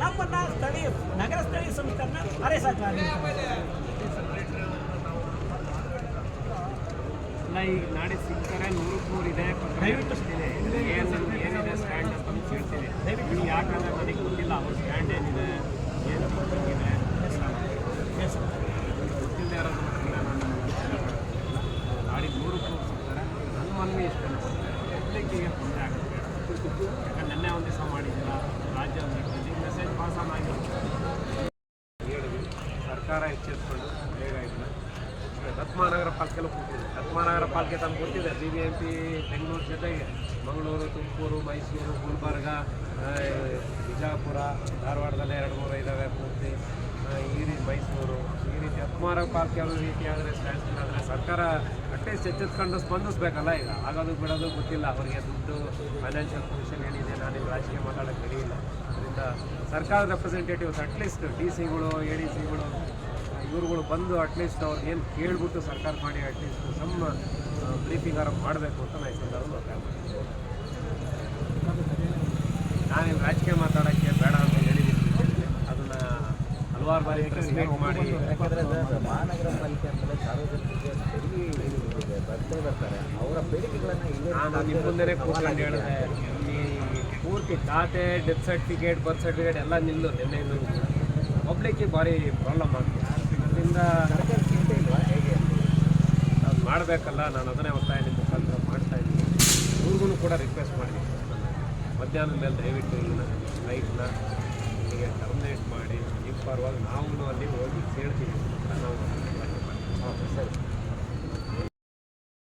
ನಮ್ಮನ್ನ ಸ್ಥಳೀಯ ನಗರ ಸ್ಥಳೀಯ ಸಂಸ್ಥೆಯನ್ನ ಅರೆ ಅಲ್ಲ ಈಗ ನಾಳೆ ಸಿಗ್ತಾರೆ ನೂರಕ್ಕೆ ನೂರು ಇದೆ ದಯವಿಟ್ಟು ಏನಿದೆ ಸ್ಟ್ಯಾಂಡ್ ಅಂತ ಹೇಳ್ತೀನಿ ಯಾಕಂದ್ರೆ ನನಗೆ ಗೊತ್ತಿಲ್ಲ ಅವ್ರ ಸ್ಟ್ಯಾಂಡ್ ಏನಿದೆ ಏನು ಇದೆ ಗೊತ್ತಿಲ್ಲದೆ ಇರೋದು ನಾನು ನಾಡಿಗೆ ನೂರಕ್ಕೆ ನೂರು ಸಿಗ್ತಾರೆ ನನ್ನ ಮನವಿ ಇಷ್ಟ ತೊಂದರೆ ಆಗುತ್ತೆ? ಯಾಕಂದ್ರೆ ನೆನ್ನೆ ಒಂದು ಸರ್ಕಾರ ಎಚ್ಚೆತ್ಕೊಂಡು ಬೇಗ ಇದನ್ನ ರತ್ಮಾನಗರ ಪಾಲಿಕೆಲ್ಲ ಕೊಟ್ಟಿದೆ ರತ್ಮಾನಗರ ಪಾಲಿಕೆ ತಮ್ಗೆ ಗೊತ್ತಿದೆ B B M P Bengaluru ಜೊತೆಗೆ. ಮಂಗಳೂರು, ತುಮಕೂರು, ಮೈಸೂರು, ಗುಲ್ಬರ್ಗ ಬಿಜಾಪುರ, ಧಾರವಾಡದಲ್ಲೇ ಎರಡು ಮೂರು ಇದ್ದಾವೆ ಪೂರ್ತಿ. ಈ ರೀತಿ ಮೈಸೂರು. ಈ ರೀತಿ ಹತ್ಮಾನಗರ ಪಾಲಿಕೆ ಅವರು ರೀತಿ ಆದರೆ ಸ್ಟ್ಯಾಂಡ್ ಆದರೆ ಸರ್ಕಾರ ಅಟ್ಲೀಸ್ಟ್ ಎಚ್ಚೆತ್ಕೊಂಡು ಸ್ಪಂದಿಸ್ಬೇಕಲ್ಲ ಈಗ. ಆಗೋದು ಬಿಡೋದು ಗೊತ್ತಿಲ್ಲ. ಅವರಿಗೆ ದುಡ್ಡು ಫೈನಾನ್ಷಿಯಲ್ ಪೊಸಿಷನ್ ಏನಿದೆ ನಾನು ಇಲ್ಲಿ ರಾಜಕೀಯ ಮಾತಾಡೋಕ್ಕೆ ಇಲ್ಲ. ಅದರಿಂದ ಸರ್ಕಾರದ ರೆಪ್ರೆಸೆಂಟೇಟಿವ್ಸ್ ಅಟ್ಲೀಸ್ಟ್ ಡಿ ಸಿಗಳು ಎ ಡಿ ಸಿಗಳು ಇವ್ರುಗಳು ಬಂದು ಅಟ್ಲೀಸ್ಟ್ ಅವ್ರಿಗೆ ಏನು ಕೇಳಿಬಿಟ್ಟು ಸರ್ಕಾರ ಮಾಡಿ ಅಟ್ಲೀಸ್ಟ್ ಸಮ್ ಬ್ರೀಫಿಂಗ್ ಆರ ಮಾಡಬೇಕು ಅಂತ ನಾನು ಇಷ್ಟ ಸಂದರ್ಭದಲ್ಲಿ ಒತ್ತಾಯ ಮಾಡ್ತೀನಿ. ನಾನೇನು ರಾಜಕೀಯ ಮಾತಾಡೋಕ್ಕೆ ಬೇಡ ಅಂತ ಹೇಳಿದ್ದೀನಿ. ಅದನ್ನು ಹಲವಾರು ಬಾರಿ ಎಕ್ಸ್ಪ್ಲೇನ್ ಮಾಡಿ. ಮಹಾನಗರ ಪಾಲಿಕೆ ಅಂತಲೇ ಸಾರ್ವಜನಿಕರಿಗೆ ಬರ್ತಾ ಬರ್ತಾರೆ ಅವರ ಬೇಡಿಕೆಗಳನ್ನ ನಾನು ನಿಮ್ಮ ಮುಂದೆ ಕೂತ್ಕೊಂಡು ಹೇಳಿದೆ. ಈ ಪೂರ್ತಿ ಖಾತೆ ಡೆತ್ ಸರ್ಟಿಫಿಕೇಟ್ ಬರ್ತ್ ಸರ್ಟಿಫಿಕೇಟ್ ಎಲ್ಲ ನಿಲ್ಲು ನಿನ್ನೆಯಿಂದ ಪಬ್ಲಿಕ್ಕಿಗೆ ಭಾರಿ ಪ್ರಾಬ್ಲಮ್ ಆಗ್ತದೆ ಅದರಿಂದ ಅದು ಮಾಡಬೇಕಲ್ಲ, ನಾನು ಅದನ್ನೇ ಒತ್ತಾಯ ನಿಮ್ಮ ಮುಖಾಂತರ ಮಾಡ್ತಾ ಇದ್ದೀನಿ. ಇವ್ರಿಗೂ ಕೂಡ ರಿಕ್ವೆಸ್ಟ್ ಮಾಡಿ ಮಧ್ಯಾಹ್ನದ ಮೇಲೆ ದಯವಿಟ್ಟು ಇಲ್ಲಿನ ಲೈಟ್ನ ಇಲ್ಲಿಗೆ ಟರ್ಮಿನೇಟ್ ಮಾಡಿ ಈ ಪರವಾಗಿ ನಾವು ಅಲ್ಲಿ ಹೋಗಿ ಸೇರ್ತೀವಿ ಅಂತ ನಾವು